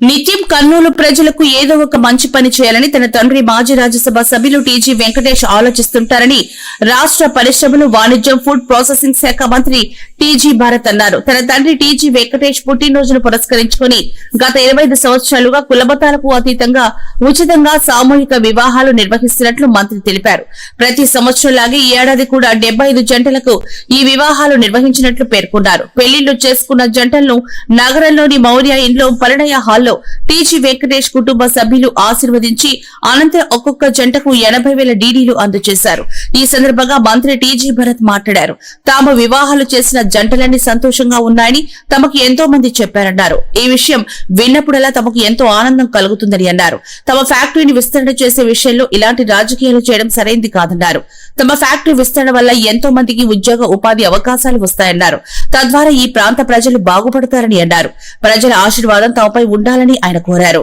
నిత్యం కర్నూలు ప్రజలకు ఏదో ఒక మంచి పని చేయాలని తన తండ్రి మాజీ రాజ్యసభ సభ్యులు టీజీ వెంకటేష్ ఆలోచిస్తుంటారని రాష్ట్ర పరిశ్రమలు వాణిజ్యం ఫుడ్ ప్రాసెసింగ్ శాఖ మంత్రి టీజీ భారత్ అన్నారు. తన తండ్రి టీజీ వెంకటేష్ పుట్టినరోజును పురస్కరించుకుని గత ఇరవై ఐదు సంవత్సరాలుగా కులమతాలకు అతీతంగా ఉచితంగా సామూహిక వివాహాలు నిర్వహిస్తున్నట్లు మంత్రి తెలిపారు. ప్రతి సంవత్సరంలాగే ఈ ఏడాది కూడా డెబ్బై ఐదు జంటలకు ఈ వివాహాలు నిర్వహించినట్లు పేర్కొన్నారు. పెళ్ళిళ్ళు చేసుకున్న జంటలను నగరంలోని మౌర్య ఇంట్లో పరిణయ హాల్లో టీజీ వెంకటేష్ కుటుంబ సభ్యులు ఆశీర్వదించి అనంతరం ఒక్కొక్క జంటకు ఎనభై వేల డీడీలు అందజేశారు. ఈ సందర్భంగా మంత్రి టీజీ భరత్ మాట్లాడారు. తాము వివాహాలు చేసిన జంటలన్నీ సంతోషంగా ఉన్నాయని తమకు ఎంతో మంది చెప్పారన్నారు. ఈ విషయం విన్నప్పుడల్లా తమకు ఎంతో ఆనందం కలుగుతుందని అన్నారు. తమ ఫ్యాక్టరీని విస్తరణ చేసే విషయంలో ఇలాంటి రాజకీయాలు చేయడం సరైంది కాదన్నారు. తమ ఫ్యాక్టరీ విస్తరణ వల్ల ఎంతో మందికి ఉద్యోగ ఉపాధి అవకాశాలు వస్తాయన్నారు. తద్వారా ఈ ప్రాంత ప్రజలు బాగుపడతారని అన్నారు. ప్రజల ఆశీర్వాదం తమపై ఉండాలి ఉండాలని ఆయన కోరారు.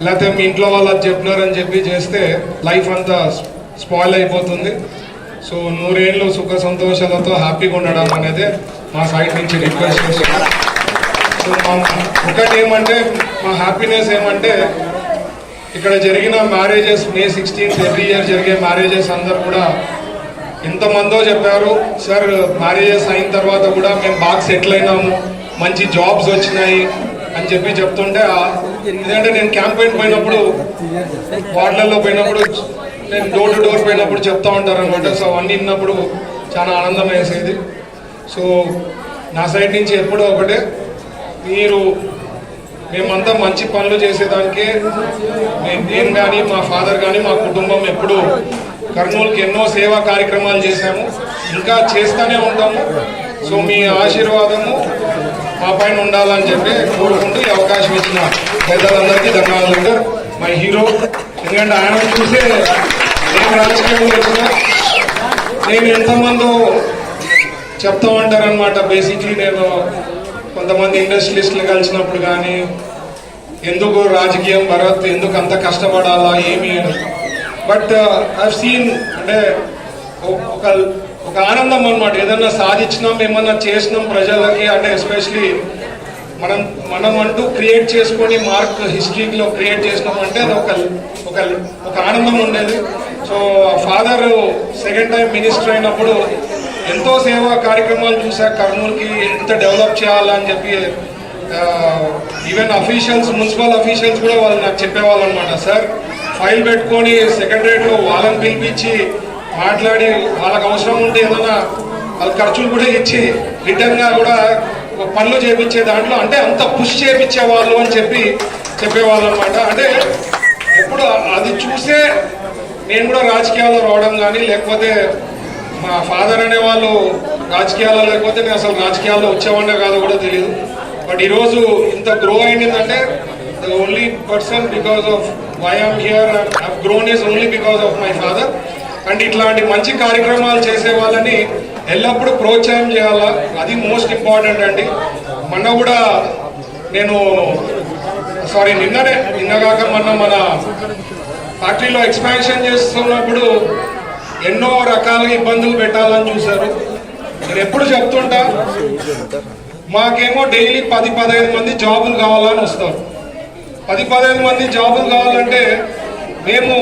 లేకపోతే మీ ఇంట్లో వాళ్ళు అది చెప్పినారని చెప్పి చేస్తే లైఫ్ అంతా స్పాయిల్ అయిపోతుంది. సో నూరేళ్ళు సుఖ సంతోషాలతో హ్యాపీగా ఉండడం అనేది మా సైడ్ నుంచి రిక్వెస్ట్ చేస్తున్నాం. సో మా ఒకటి ఏమంటే మా హ్యాపీనెస్ ఏమంటే ఇక్కడ జరిగిన marriages May sixteenth every year జరిగే మ్యారేజెస్ అందరు కూడా ఎంతమందో చెప్పారు. సార్ మ్యారేజెస్ అయిన తర్వాత కూడా మేము బాగా సెటిల్ అయినాము. మంచి జాబ్స్ వచ్చినాయి అని చెప్పి చెప్తుంటే ఎందుకంటే నేను క్యాంపెయిన్ పోయినప్పుడు వార్డులలో పోయినప్పుడు నేను డోర్ టు డోర్ పోయినప్పుడు చెప్తా ఉంటారు అనమాట సో అవన్నీ విన్నప్పుడు చాలా ఆనందం వేసేది. సో నా సైడ్ నుంచి ఎప్పుడూ ఒకటే మీరు మేమంతా మంచి పనులు చేసేదానికే నేను కానీ మా ఫాదర్ కానీ మా కుటుంబం ఎప్పుడు కర్నూలుకి ఎన్నో సేవా కార్యక్రమాలు చేశాము. ఇంకా చేస్తూనే ఉంటాము. సో మీ ఆశీర్వాదము మా పైన ఉండాలని చెప్పి కోరుకుంటూ ఈ అవకాశం ఇచ్చిన పెద్దలందరికీ ధన్యవాదాలు. మా హీరో ఎందుకంటే ఆయన చూసే నేను రాజకీయంలో వచ్చిన నేను ఎంతమందో చెప్తా ఉంటారనమాట బేసిక్లీ నేను కొంతమంది ఇండస్ట్రియలిస్టులు కలిసినప్పుడు కానీ ఎందుకు రాజకీయం భరత్ ఎందుకు అంత కష్టపడాలా ఏమి అని. బట్ ఐ సీన్ అంటే ఒక ఒక ఆనందం అనమాట ఏదన్నా సాధించినాం ఏమన్నా చేసినాం ప్రజలకి అంటే ఎస్పెషలీ మనం మనం అంటూ క్రియేట్ చేసుకొని మార్క్ హిస్టరీలో క్రియేట్ చేసినాం అంటే అది ఒక ఒక ఒక ఆనందం ఉండేది. So father second time minister అయినప్పుడు ఎంతో సేవా కార్యక్రమాలు చూసా కర్నూలుకి ఎంత డెవలప్ చేయాలని చెప్పి ఈవెన్ అఫీషియల్స్ మున్సిపల్ అఫీషియల్స్ కూడా వాళ్ళు నాకు చెప్పేవాళ్ళు అనమాట సార్ ఫైల్ పెట్టుకొని సెక్రటరేట్లో వాళ్ళని పిలిపించి మాట్లాడి వాళ్ళకి అవసరం ఉంటే ఏదైనా వాళ్ళ ఖర్చులు కూడా ఇచ్చి రిటర్న్ కూడా పనులు చేపించే దాంట్లో అంటే అంత పుష్ చేపించేవాళ్ళు అని చెప్పి చెప్పేవాళ్ళు అనమాట అంటే ఎప్పుడు అది చూసే నేను కూడా రాజకీయాల్లో రావడం కానీ లేకపోతే మా ఫాదర్ అనే వాళ్ళు రాజకీయాల్లో లేకపోతే నేను అసలు రాజకీయాల్లో వచ్చేవాడినే కాదో కూడా తెలియదు బట్ ఈరోజు ఇంత గ్రో అయిందంటే the only person because of why am here grown is only because of my father and ఇట్లాంటి మంచి కార్యక్రమాలు చేసే వాళ్ళని ఎల్లప్పుడూ ప్రోత్సాహం చేయాలా? అది మోస్ట్ ఇంపార్టెంట్ అండి. మొన్న కూడా నేను సారీ నిన్ననే నిన్నగాక మొన్న మన ఫ్యాక్టరీలో ఎక్స్పాన్షన్ చేస్తున్నప్పుడు ఎన్నో రకాలుగా ఇబ్బందులు పెట్టాలని చూశారు. నేను ఎప్పుడు చెప్తుంటా మాకేమో డైలీ పది పదహైదు మంది జాబులు కావాలని వస్తారు. పది పదహైదు మంది జాబులు కావాలంటే మేము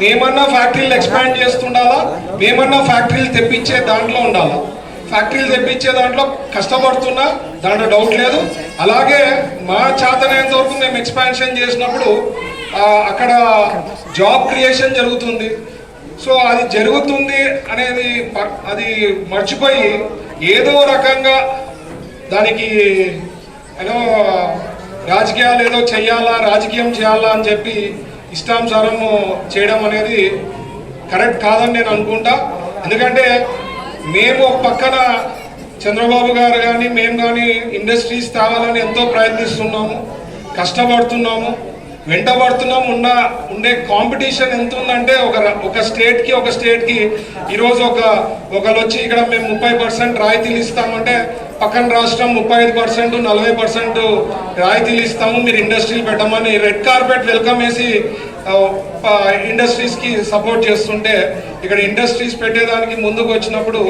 మేమన్నా ఫ్యాక్టరీలు ఎక్స్పాండ్ చేస్తుండాలా? మేమన్నా ఫ్యాక్టరీలు తెప్పించే దాంట్లో ఉండాలా? ఫ్యాక్టరీలు తెప్పించే దాంట్లో కష్టపడుతున్నా దాంట్లో డౌట్ లేదు. అలాగే మా చేతనైనంత వరకు మేము ఎక్స్పాన్షన్ చేసినప్పుడు అక్కడ జాబ్ క్రియేషన్ జరుగుతుంది. సో అది జరుగుతుంది అనేది అది మర్చిపోయి ఏదో రకంగా దానికి ఏదో రాజకీయాలు ఏదో చెయ్యాలా రాజకీయం చేయాలా అని చెప్పి ఇష్టానుసారం చేయడం అనేది కరెక్ట్ కాదని నేను అనుకుంటా. ఎందుకంటే మేము ఒక పక్కన చంద్రబాబు గారు కానీ మేము కానీ ఇండస్ట్రీస్ తేవాలని ఎంతో ప్రయత్నిస్తున్నాము కష్టపడుతున్నాము వెంటబడుతున్నాం ఉన్న ఉండే కాంపిటీషన్ ఎంత ఉందంటే ఒక ఒక స్టేట్కి ఒక స్టేట్కి ఈరోజు ఒక ఒకళ్ళు వచ్చి ఇక్కడ మేము ముప్పై పర్సెంట్ రాయితీలు ఇస్తామంటే పక్కన రాష్ట్రం ముప్పై ఐదు పర్సెంట్ నలభై పర్సెంట్ రాయితీలు ఇస్తాము మీరు ఇండస్ట్రీలు పెట్టమని రెడ్ కార్పెట్ వెల్కమ్ వేసి ఇండస్ట్రీస్కి సపోర్ట్ చేస్తుంటే ఇక్కడ ఇండస్ట్రీస్ పెట్టేదానికి ముందుకు వచ్చినప్పుడు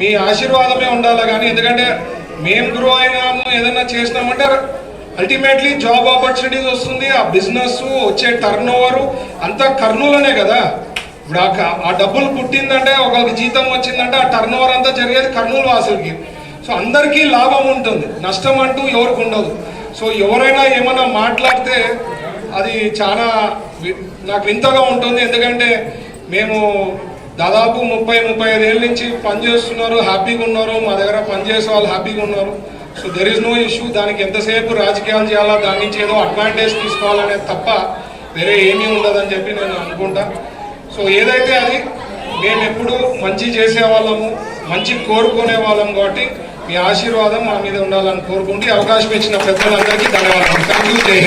మీ ఆశీర్వాదమే ఉండాలి కానీ ఎందుకంటే మేము గ్రో అయినాము ఏదైనా చేసినామంటే అల్టిమేట్లీ జాబ్ ఆపర్చునిటీస్ వస్తుంది ఆ బిజినెస్ వచ్చే టర్న్ ఓవరు అంతా కర్నూలనే కదా. ఇప్పుడు ఆ డబ్బులు పుట్టిందంటే ఒకరికి జీతం వచ్చిందంటే ఆ టర్న్ ఓవర్ అంతా జరిగేది కర్నూలు వాసులకి. సో అందరికీ లాభం ఉంటుంది. నష్టం అంటూ ఎవరికి ఉండదు. సో ఎవరైనా ఏమైనా మాట్లాడితే అది చాలా నాకు వింతగా ఉంటుంది. ఎందుకంటే మేము దాదాపు ముప్పై ముప్పై ఐదు ఏళ్ళ నుంచి పనిచేస్తున్నారు హ్యాపీగా ఉన్నారు. మా దగ్గర పనిచేసే వాళ్ళు హ్యాపీగా ఉన్నారు. So there is no issue దానికి ఎంతసేపు రాజకీయాలు చేయాలా దాని నుంచి ఏదో అడ్వాంటేజ్ తీసుకోవాలనేది తప్ప వేరే ఏమీ ఉండదని చెప్పి నేను అనుకుంటా. సో ఏదైతే అది మేము ఎప్పుడు మంచి చేసే వాళ్ళము మంచి కోరుకునే వాళ్ళం కాబట్టి మీ ఆశీర్వాదం మా మీద ఉండాలని కోరుకుంటూ అవకాశం ఇచ్చిన పెద్దలందరికీ ధన్యవాదాలు. థ్యాంక్ యూ జై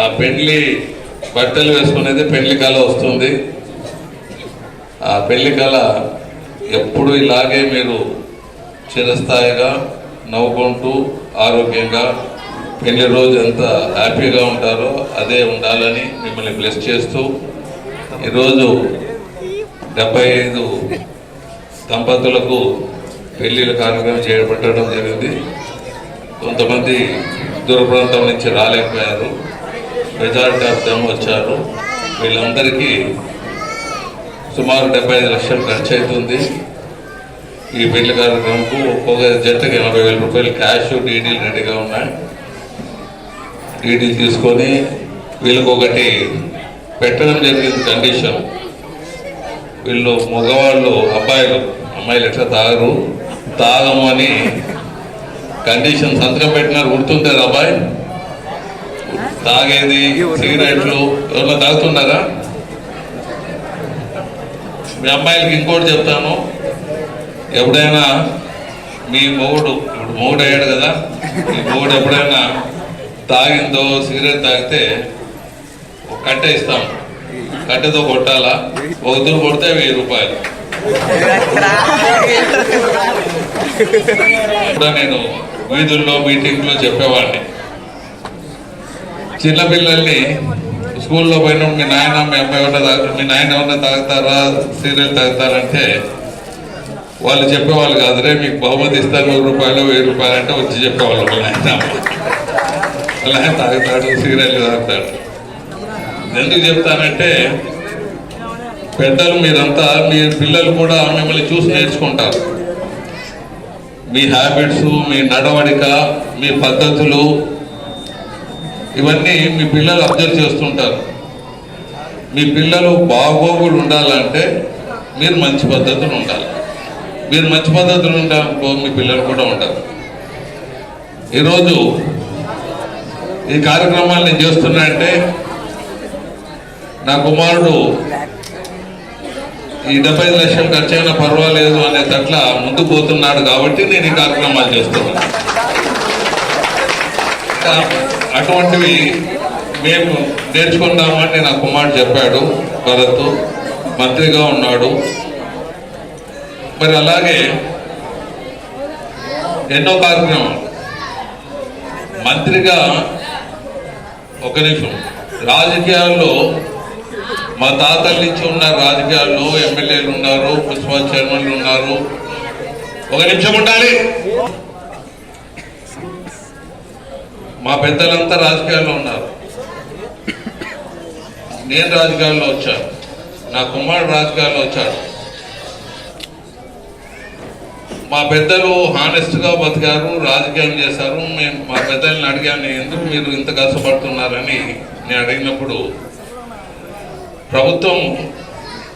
ఆ పెళ్ళి బట్టలు వేసుకునేది పెళ్ళి కళ వస్తుంది. ఆ పెళ్ళి కళ ఎప్పుడు ఇలాగే మీరు చిరస్థాయిగా నవ్వుకుంటూ ఆరోగ్యంగా పెళ్ళి రోజు ఎంత హ్యాపీగా ఉంటారో అదే ఉండాలని మిమ్మల్ని బ్లెస్ చేస్తూ ఈరోజు డెబ్బై ఐదు దంపతులకు పెళ్ళిళ్ళ కార్యక్రమం చేపట్టడం జరిగింది. కొంతమంది దూర ప్రాంతం నుంచి రాలేకపోయారు. మెజారిటీ ఆఫ్ దమ్ వచ్చారు. వీళ్ళందరికీ సుమారు డెబ్బై ఐదు లక్షలు ఖర్చు అవుతుంది ఈ పెళ్ళి కార్యక్రమంకు ఒక్కొక్క జంటకి ఎనభై వేల రూపాయలు క్యాష్ డీడీలు రెడీగా ఉన్నాయి. డీడీలు తీసుకొని వీళ్ళకొకటి పెట్టడం జరిగింది కండిషన్. వీళ్ళు మగవాళ్ళు అబ్బాయిలు అమ్మాయిలు ఎట్లా తాగరు? తాగము అని కండిషన్ సంతకం పెట్టినారు. గుర్తుంటారు అబ్బాయి? తాగేది సిగరెట్లు ఎవరైనా తాగుతున్నారా? మీ అమ్మాయిలకి ఇంకోటి చెప్తాను. ఎప్పుడైనా మీ మొగుడు ఇప్పుడు మొగుడు అయ్యాడు కదా మీ మొగుడు ఎప్పుడైనా తాగిందో సిగరెట్ తాగితే కట్టె ఇస్తాం. కట్టెతో కొట్టాలా? ఒకరు కొడితే వెయ్యి రూపాయలు. నేను వీధుల్లో మీటింగ్లో చెప్పేవాడిని. చిన్నపిల్లల్ని స్కూల్లో పోయినప్పుడు మీ నాయన మీ అమ్మాయి ఏమన్నా తాగు మీ నాయన ఏమన్నా తాగుతారా? సీరియల్ తాగుతారంటే వాళ్ళు చెప్పేవాళ్ళు కాదురే మీకు బహుమతి ఇస్తారు నూరు రూపాయలు వెయ్యి రూపాయలు అంటే వచ్చి చెప్పేవాళ్ళు వాళ్ళ నాయన తాగుతాడు సీరియల్ తాగుతాడు. ఎందుకు చెప్తానంటే పెద్దలు మీరంతా మీ పిల్లలు కూడా మిమ్మల్ని చూసి నేర్చుకుంటారు. మీ హ్యాబిట్స్ మీ నడవడిక మీ పద్ధతులు ఇవన్నీ మీ పిల్లలు అబ్జర్వ్ చేస్తుంటారు. మీ పిల్లలు బాగోగులు ఉండాలంటే మీరు మంచి పద్ధతులు ఉండాలి. మీరు మంచి పద్ధతులు ఉండాలనుకో మీ పిల్లలు కూడా ఉంటారు. ఈరోజు ఈ కార్యక్రమాలు నేను చేస్తున్నా అంటే నా కుమారుడు ఈ డెబ్బై ఐదు లక్షలు ఖర్చు అయినా పర్వాలేదు అనే తట్ల ముందు పోతున్నాడు కాబట్టి నేను ఈ కార్యక్రమాలు చేస్తున్నాను. అటువంటివి మేము నేర్చుకుందామని నా కుమారుడు చెప్పాడు భరత్ మంత్రిగా ఉన్నాడు. మరి అలాగే ఎన్నో కార్యక్రమాలు. మంత్రిగా ఒక నిమిషం రాజకీయాల్లో మా తాతల నుంచి ఉన్న రాజకీయాల్లో ఎమ్మెల్యేలు ఉన్నారు మున్సిపల్ చైర్మన్లు ఉన్నారు. ఒక నిమిషం ఉండాలి. మా పెద్దలంతా రాజకీయాల్లో ఉన్నారు. నేను రాజకీయాల్లో వచ్చాను. నా కుమారుడు రాజకీయాల్లో వచ్చాడు. మా పెద్దలు హానెస్ట్గా బతికారు రాజకీయం చేశారు. మేము మా పెద్దల్ని అడిగాను ఎందుకు మీరు ఇంత కష్టపడుతున్నారని? నేను అడిగినప్పుడు ప్రభుత్వం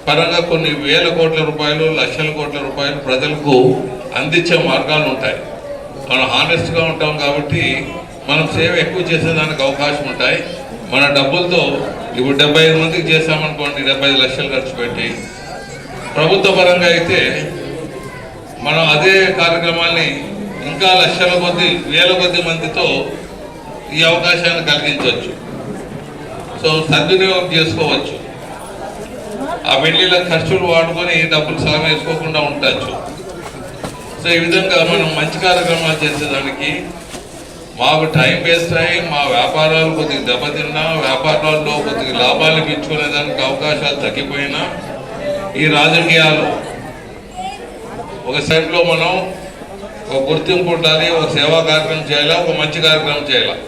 పరంగా కొన్ని వేల కోట్ల రూపాయలు లక్షల కోట్ల రూపాయలు ప్రజలకు అందించే మార్గాలు ఉంటాయి. మనం హానెస్ట్గా ఉంటాం కాబట్టి మనం సేవ ఎక్కువ చేసేదానికి అవకాశం ఉంటాయి. మన డబ్బులతో ఇప్పుడు డెబ్బై ఐదు మందికి చేసామనుకోండి డెబ్బై లక్షలు ఖర్చు పెట్టి. ప్రభుత్వ పరంగా అయితే మనం అదే కార్యక్రమాన్ని ఇంకా లక్షల కొద్ది వేల కొద్ది మందితో ఈ అవకాశాన్ని కలిగించవచ్చు. సో సద్వినియోగం చేసుకోవచ్చు. ఆ పెళ్ళిళ్ళ ఖర్చులు వాడుకొని డబ్బులు సగం వేసుకోకుండా ఉండొచ్చు. సో ఈ విధంగా మనం మంచి కార్యక్రమాలు చేసేదానికి మాకు టైం వేస్ట్ అయ్యి మా వ్యాపారాలు కొద్దిగా దెబ్బతిన్నా వ్యాపారాల్లో కొద్దిగా లాభాలు పెంచుకునేదానికి అవకాశాలు తగ్గిపోయినా ఈ రాజకీయాలు ఒక సైడ్లో మనం ఒక గుర్తింపు ఉండాలి ఒక సేవా కార్యక్రమం చేయాలా ఒక మంచి కార్యక్రమం చేయాలి?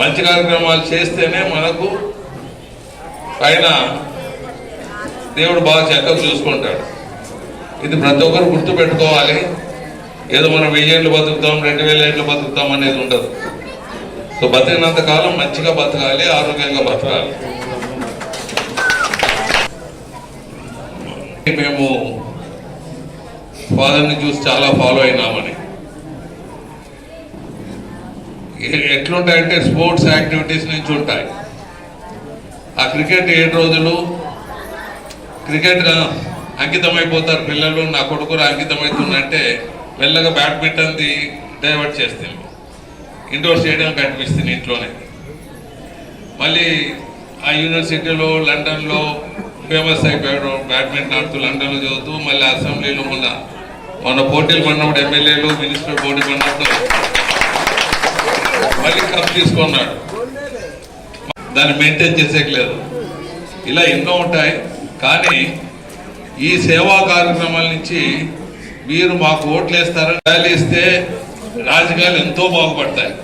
మంచి కార్యక్రమాలు చేస్తేనే మనకు పైన దేవుడు బాగా చక్కగా చూసుకుంటాడు. ఇది ప్రతి ఒక్కరు గుర్తు పెట్టుకోవాలి ఏదో మనం వెయ్యి ఏళ్ళు బతుకుతాం రెండు వేల ఏళ్ళు బతుకుతాం అనేది ఉండదు. సో బతికినంత కాలం మంచిగా బతకాలి ఆరోగ్యంగా బతకాలి. మేము ఫాదర్ని చూసి చాలా ఫాలో అయినామని. ఎట్లుంటాయంటే స్పోర్ట్స్ యాక్టివిటీస్ నుంచి ఉంటాయి. ఆ క్రికెట్ ఏడు రోజులు క్రికెట్ అంకితమైపోతారు పిల్లలు నా కొడుకు అంకితమవుతుందంటే మెల్లగా బ్యాడ్మింటన్ది డైవర్ట్ చేస్తాను ఇండోర్ స్టేడియం కనిపిస్తుంది ఇంట్లోనే. మళ్ళీ ఆ యూనివర్సిటీలో లండన్లో ఫేమస్ అయిపోయాడు బ్యాడ్మింటన్ ఆడుతూ లండన్లో చదువుతూ మళ్ళీ అసెంబ్లీలో మొన్న మొన్న పోటీలు పడినప్పుడు ఎమ్మెల్యేలు మినిస్టర్ పోటీ పడినప్పుడు మళ్ళీ కప్ తీసుకున్నాడు. దాన్ని మెయింటైన్ చేసేయలేదు ఇలా ఎన్నో ఉంటాయి. కానీ ఈ సేవా కార్యక్రమాల నుంచి మీరు మాకు ఓట్లు వేస్తారని ర్యాలీ ఇస్తే రాజకీయాలు ఎంతో బాగుపడతాయి.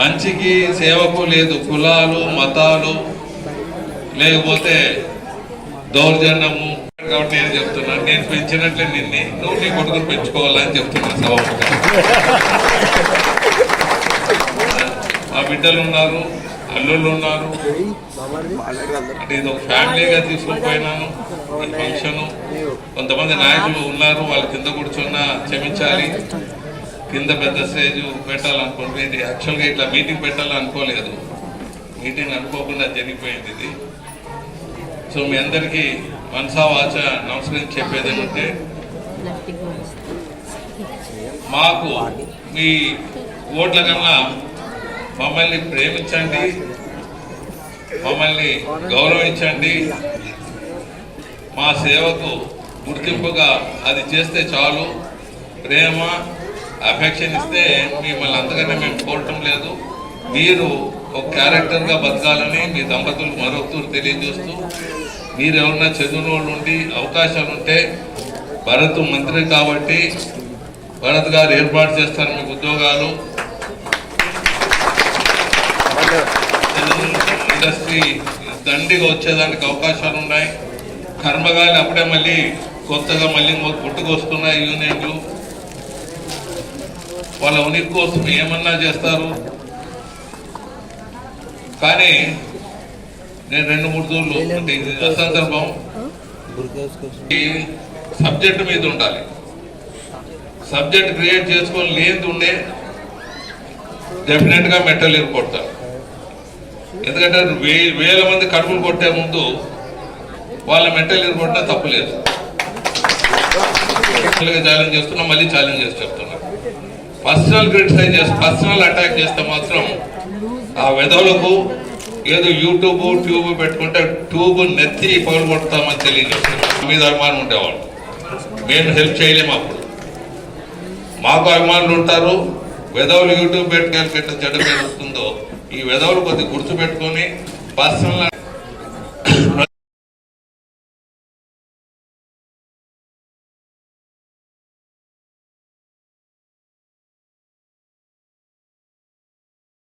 మంచికి సేవకు లేదు కులాలు మతాలు లేకపోతే దౌర్జన్యము. కాబట్టి నేను చెప్తున్నాను నేను పెంచినట్లే నిన్ను. నువ్వు నీ కొడుకుని పెంచుకోవాలని చెప్తున్నా సభాపతి మా బిడ్డలు ఉన్నారు. అల్లుళ్ళు ఉన్నారు. అంటే ఇది ఒక ఫ్యామిలీగా తీసుకుని పోయినాను ఈ ఫంక్షన్. కొంతమంది నాయకులు ఉన్నారు వాళ్ళ కింద కూర్చున్న క్షమించాలి. కింద పెద్ద స్టేజ్ పెట్టాలనుకుంటే ఇది యాక్చువల్గా ఇట్లా మీటింగ్ పెట్టాలనుకోలేదు. మీటింగ్ అనుకోకుండా జరిగిపోయింది ఇది. సో మీ అందరికీ మనసా వాచ నమస్కరించి చెప్పేది ఏంటంటే మాకు మీ ఓట్ల కన్నా మమ్మల్ని ప్రేమించండి. మమ్మల్ని గౌరవించండి. మా సేవకు గుర్తింపుగా అది చేస్తే చాలు. ప్రేమ అఫెక్షన్ ఇస్తే మిమ్మల్ని అంతకన్నా మేము కోరటం లేదు. మీరు ఒక క్యారెక్టర్గా బతకాలని మీ దంపతులకు మరొకరు తెలియజేస్తూ మీరు ఎవరన్నా చదివిన వాళ్ళు ఉండి అవకాశాలు ఉంటే భరత్ మంత్రి కాబట్టి భరత్ గారు ఏర్పాటు చేస్తారు మీకు ఉద్యోగాలు. ఇండస్ట్రీ దండిగా వచ్చేదానికి అవకాశాలు ఉన్నాయి. కర్మగాలి అప్పుడే మళ్ళీ కొత్తగా మళ్ళీ పుట్టుకొస్తున్నాయి యూనియన్లు. వాళ్ళ ఉనికి కోసం ఏమన్నా చేస్తారు? కానీ నేను రెండు మూడు అంటే ఇది అసందర్భం. ఈ సబ్జెక్ట్ మీద ఉండాలి. సబ్జెక్ట్ క్రియేట్ చేసుకొని లేనిది ఉండే డెఫినెట్గా మెటల్ కొడతారు ఎందుకంటే వే వేల మంది కడుపులు కొట్టే ముందు వాళ్ళ మెంటల్ కొట్టినా తప్పు లేదు. ఛాలెంజ్ చేస్తున్నా మళ్ళీ ఛాలెంజ్ చేసి చెప్తున్నా. పర్సనల్ క్రిటిసైజ్ చేసి పర్సనల్ అటాక్ చేస్తే మాత్రం ఆ వెధవులకు ఏదో యూట్యూబ్ ట్యూబ్ పెట్టుకుంటే ట్యూబ్ నెత్తి పగలు కొడతామని తెలియజేస్తున్నాం. మీద అభిమానం ఉండేవాళ్ళు. మేము హెల్ప్ చేయలేము అప్పుడు. మాకు అభిమానులు ఉంటారు. వెధవులు యూట్యూబ్ పెట్టుకెళ్ళి చెడ్డ పేరు వస్తుందో ఈ వెధవులు కొద్ది గుర్తు పెట్టుకొని పర్సనల్